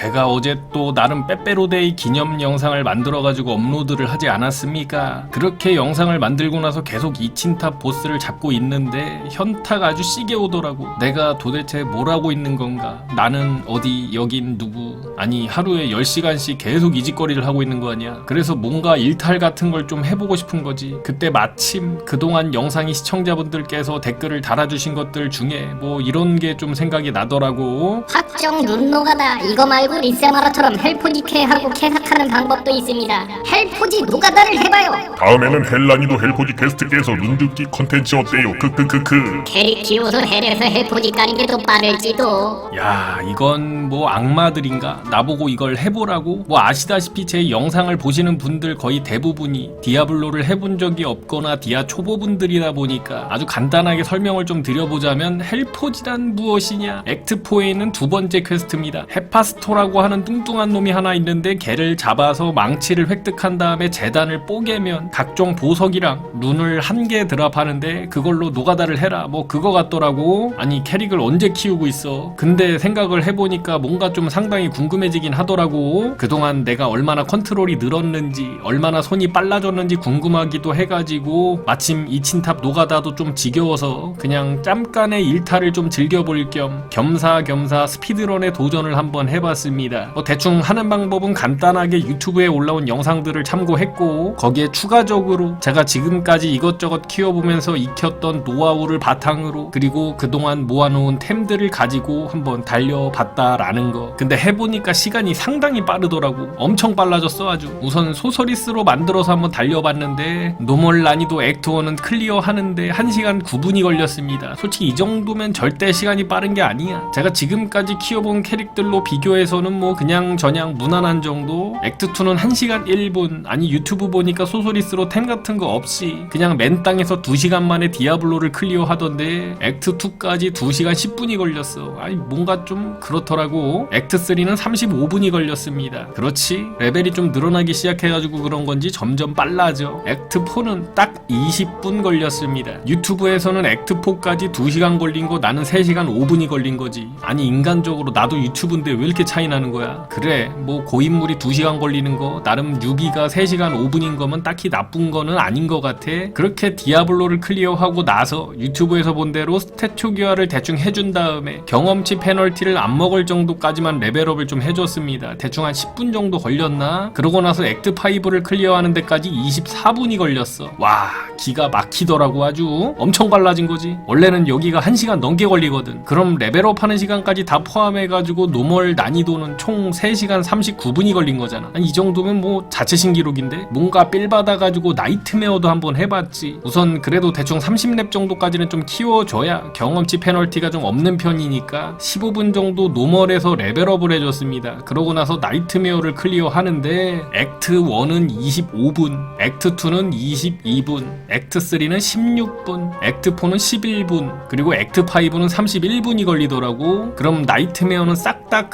제가 어제 또 나름 빼빼로데이 기념 영상을 만들어가지고 업로드를 하지 않았습니까? 그렇게 영상을 만들고 나서 계속 이친탑 보스를 잡고 있는데 현타가 아주 시게 오더라고. 내가 도대체 뭘 하고 있는 건가? 나는 어디, 여긴 누구? 아니, 하루에 10시간씩 계속 이 짓거리를 하고 있는 거 아니야? 그래서 뭔가 일탈 같은 걸 좀 해보고 싶은 거지. 그때 마침 그동안 영상이 시청자분들께서 댓글을 달아주신 것들 중에 뭐 이런 게 좀 생각이 나더라고. 확정 눈노가다 이거 말고 리세마라처럼 헬포지캐하고 캐삭하는 방법도 있습니다. 헬포지 노가다를 해봐요. 다음에는 헬라니도 헬포지 게스트께서 눈듣기 컨텐츠 어때요? 크크크크 캐릭 키워서 헬에서 헬포지 까는 게 더 빠를지도. 야 이건 뭐 악마들인가 나보고 이걸 해보라고 뭐 아시다시피 제 영상을 보시는 분들 거의 대부분이 디아블로를 해본 적이 없거나 디아 초보분들이다 보니까 아주 간단하게 설명을 좀 드려보자면 헬포지란 무엇이냐 액트4에 있는 두 번째 퀘스트입니다 헤파스토라 고 하는 뚱뚱한 놈이 하나 있는데 걔를 잡아서 망치를 획득한 다음에 재단을 뽀개면 각종 보석이랑 룬을 한 개 드랍하는데 그걸로 노가다를 해라 뭐 그거 같더라고. 아니 캐릭을 언제 키우고 있어? 근데 생각을 해보니까 뭔가 좀 상당히 궁금해지긴 하더라고. 그동안 내가 얼마나 컨트롤이 늘었는지 얼마나 손이 빨라졌는지 궁금하기도 해가지고 마침 이친탑 노가다도 좀 지겨워서 그냥 잠깐의 일탈을 좀 즐겨볼 겸 겸사겸사 스피드런에 도전을 한번 해봤 습니다. 뭐 대충 하는 방법은 간단하게 유튜브에 올라온 영상들을 참고했고 거기에 추가적으로 제가 지금까지 이것저것 키워보면서 익혔던 노하우를 바탕으로 그리고 그동안 모아놓은 템들을 가지고 한번 달려봤다라는 거. 근데 해보니까 시간이 상당히 빠르더라고. 엄청 빨라졌어 아주. 우선 소서리스로 만들어서 한번 달려봤는데 노멀 난이도 액트1은 클리어 하는데 1시간 9분이 걸렸습니다. 솔직히 이 정도면 절대 시간이 빠른 게 아니야. 제가 지금까지 키워본 캐릭들로 비교해서 는 뭐 그냥 저냥 무난한 정도. 액트2는 1시간 1분. 아니 유튜브 보니까 소서리스로 템 같은 거 없이 그냥 맨 땅에서 2시간 만에 디아블로를 클리어 하던데 액트2까지 2시간 10분이 걸렸어. 아니 뭔가 좀 그렇더라고. 액트3는 35분이 걸렸습니다. 그렇지? 레벨이 좀 늘어나기 시작해가지고 그런 건지 점점 빨라져. 액트4는 딱 20분 걸렸습니다. 유튜브에서는 액트4까지 2시간 걸린 거 나는 3시간 5분이 걸린 거지. 아니 인간적으로 나도 유튜브인데 왜 이렇게 차이 나는 거야. 그래 뭐 고인물이 2시간 걸리는 거 나름 유비가 3시간 5분인 거면 딱히 나쁜 거는 아닌 것 같아. 그렇게 디아블로를 클리어하고 나서 유튜브에서 본 대로 스탯 초기화를 대충 해준 다음에 경험치 페널티를 안 먹을 정도까지만 레벨업을 좀 해줬습니다. 대충 한 10분 정도 걸렸나? 그러고 나서 액트 5를 클리어하는 데까지 24분이 걸렸어. 와 기가 막히더라고 아주. 엄청 빨라진 거지. 원래는 여기가 1시간 넘게 걸리거든. 그럼 레벨업 하는 시간까지 다 포함해가지고 노멀 난이도 는 총 3시간 39분이 걸린 거잖아. 아니, 이 정도면 뭐 자체 신기록인데 뭔가 삘 받아가지고 나이트메어도 한번 해봤지. 우선 그래도 대충 30렙 정도까지는 좀 키워줘야 경험치 페널티가 좀 없는 편이니까 15분 정도 노멀에서 레벨업을 해줬습니다. 그러고 나서 나이트메어를 클리어 하는데 액트 1은 25분 액트 2는 22분 액트 3는 16분 액트 4는 11분 그리고 액트 5는 31분이 걸리더라고. 그럼 나이트메어는 싹 다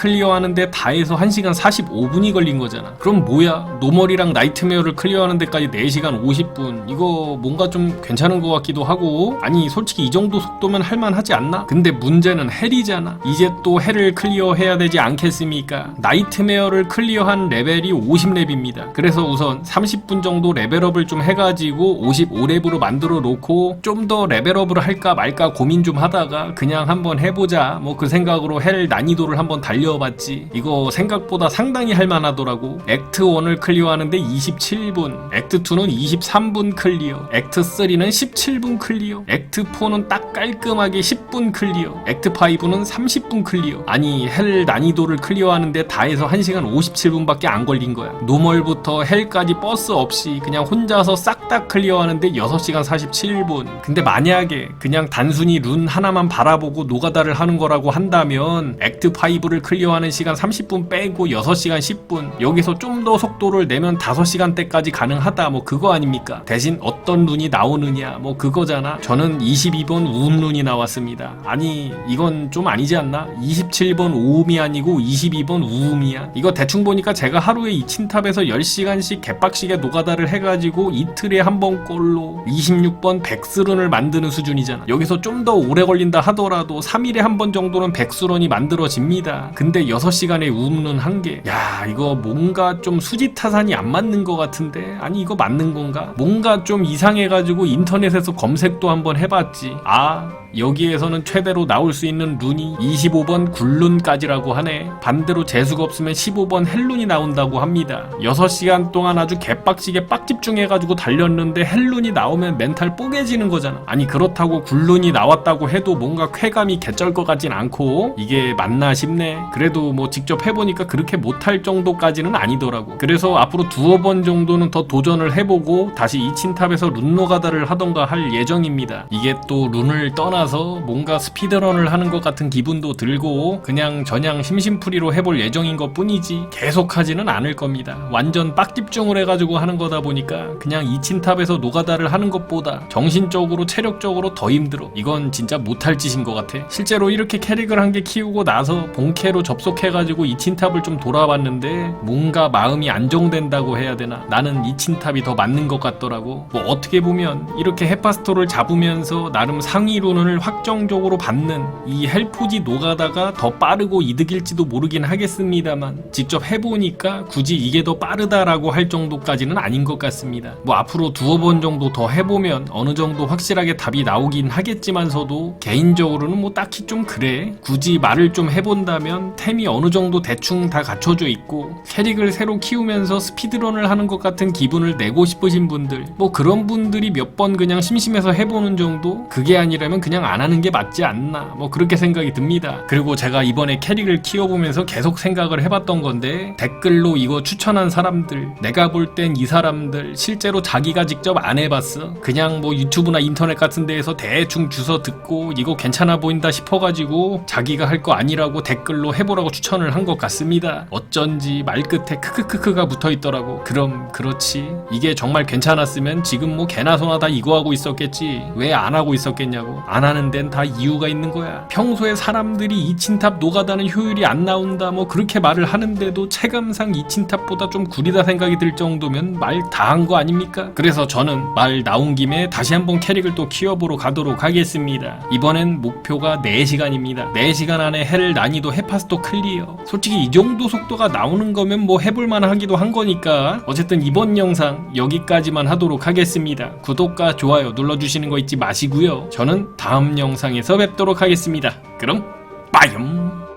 클리어하는데 다 해서 1시간 45분이 걸린 거잖아. 그럼 뭐야? 노멀이랑 나이트메어를 클리어하는 데까지 4시간 50분. 이거 뭔가 좀 괜찮은 것 같기도 하고. 아니 솔직히 이 정도 속도면 할만하지 않나? 근데 문제는 헬이잖아. 이제 또 헬을 클리어해야 되지 않겠습니까? 나이트메어를 클리어한 레벨이 50렙입니다. 그래서 우선 30분 정도 레벨업을 좀 해가지고 55렙으로 만들어 놓고 좀 더 레벨업을 할까 말까 고민 좀 하다가 그냥 한번 해보자. 뭐 그 생각으로 헬 난이도를 한번 달려봤지 이거 생각보다 상당히 할만하더라고. 액트 1을 클리어하는데 27분 액트 2는 23분 클리어 액트 3는 17분 클리어 액트 4는 딱 깔끔하게 10분 클리어 액트 5는 30분 클리어. 아니 헬 난이도를 클리어하는데 다 해서 1시간 57분밖에 안 걸린 거야. 노멀부터 헬까지 버스 없이 그냥 혼자서 싹 다 클리어하는데 6시간 47분. 근데 만약에 그냥 단순히 룬 하나만 바라보고 노가다를 하는 거라고 한다면 액트 5를 클리어하는 시간 30분 빼고 6시간 10분. 여기서 좀 더 속도를 내면 5시간대까지 가능하다. 뭐 그거 아닙니까? 대신 어떤 룬이 나오느냐. 뭐 그거잖아. 저는 22번 우음 룬이 나왔습니다. 아니 이건 좀 아니지 않나? 27번 우음이 아니고 22번 우음이야. 이거 대충 보니까 제가 하루에 이 친탑에서 10시간씩 개빡시게 노가다를 해가지고 이틀에 한 번 꼴로 26번 백스run을 만드는 수준이잖아. 여기서 좀 더 오래 걸린다 하더라도 3일에 한 번 정도는 백스run이 만들어집니다. 근데 6 시간의 우음룬 한 개. 야, 이거 뭔가 좀 수지 타산이 안 맞는 것 같은데? 아니, 이거 맞는 건가? 뭔가 좀 이상해가지고 인터넷에서 검색도 한번 해봤지. 아, 여기에서는 최대로 나올 수 있는 룬이 25번 굴룬까지라고 하네. 반대로 재수가 없으면 15번 헬룬이 나온다고 합니다. 6시간 동안 아주 개빡치게 빡집중해가지고 달렸는데 헬룬이 나오면 멘탈 뽀개지는 거잖아. 아니 그렇다고 굴룬이 나왔다고 해도 뭔가 쾌감이 개쩔 것 같진 않고 이게 맞나 싶네. 그래도 뭐 직접 해보니까 그렇게 못할 정도까지는 아니더라고. 그래서 앞으로 두어 번 정도는 더 도전을 해보고 다시 이친탑에서 룬노가다를 하던가 할 예정입니다. 이게 또 룬을 떠나서 뭔가 스피드런을 하는 것 같은 기분도 들고 그냥 저냥 심심풀이로 해볼 예정인 것 뿐이지 계속 하지는 않을 겁니다. 완전 빡 집중을 해가지고 하는 거다 보니까 그냥 이친탑에서 노가다를 하는 것보다 정신적으로 체력적으로 더 힘들어. 이건 진짜 못할 짓인 것 같아. 실제로 이렇게 캐릭을 한 개 키우고 나서 본캐로 접속해가 지고 이친탑을 좀 돌아봤는데 뭔가 마음이 안정된다고 해야 되나? 나는 이친탑이 더 맞는 것 같더라고. 뭐 어떻게 보면 이렇게 헤파스토를 잡으면서 나름 상위 룬을 확정적으로 받는 이 헬포지 노가다가 더 빠르고 이득일지도 모르긴 하겠습니다만 직접 해보니까 굳이 이게 더 빠르다라고 할 정도까지는 아닌 것 같습니다. 뭐 앞으로 두어 번 정도 더 해보면 어느 정도 확실하게 답이 나오긴 하겠지만서도 개인적으로는 뭐 딱히 좀 그래. 굳이 말을 좀 해본다면 템이 어느 정도 대충 다 갖춰져 있고 캐릭을 새로 키우면서 스피드런을 하는 것 같은 기분을 내고 싶으신 분들 뭐 그런 분들이 몇 번 그냥 심심해서 해보는 정도? 그게 아니라면 그냥 안 하는 게 맞지 않나? 뭐 그렇게 생각이 듭니다. 그리고 제가 이번에 캐릭을 키워보면서 계속 생각을 해봤던 건데 댓글로 이거 추천한 사람들 내가 볼 땐 이 사람들 실제로 자기가 직접 안 해봤어? 그냥 뭐 유튜브나 인터넷 같은 데에서 대충 주워 듣고 이거 괜찮아 보인다 싶어가지고 자기가 할 거 아니라고 댓글로 해보라고 추천 을 한 것 같습니다. 어쩐지 말끝에 크크크크가 붙어 있더라고. 그럼 그렇지. 이게 정말 괜찮았으면 지금 뭐 개나 소나 다 이거 하고 있었겠지. 왜 안 하고 있었겠냐고. 안 하는 데는 다 이유가 있는 거야. 평소에 사람들이 이친탑 노가다는 효율이 안 나온다 뭐 그렇게 말을 하는데도 체감상 이친탑보다 좀 구리다 생각이 들 정도면 말 다 한 거 아닙니까? 그래서 저는 말 나온 김에 다시 한번 캐릭을 또 키워보러 가도록 하겠습니다. 이번엔 목표가 4시간입니다. 4시간 안에 헬 난이도 헤파스토 클리 어 솔직히 이 정도 속도가 나오는 거면 뭐 해볼만 하기도 한 거니까. 어쨌든 이번 영상 여기까지만 하도록 하겠습니다. 구독과 좋아요 눌러주시는 거 잊지 마시고요. 저는 다음 영상에서 뵙도록 하겠습니다. 그럼 빠염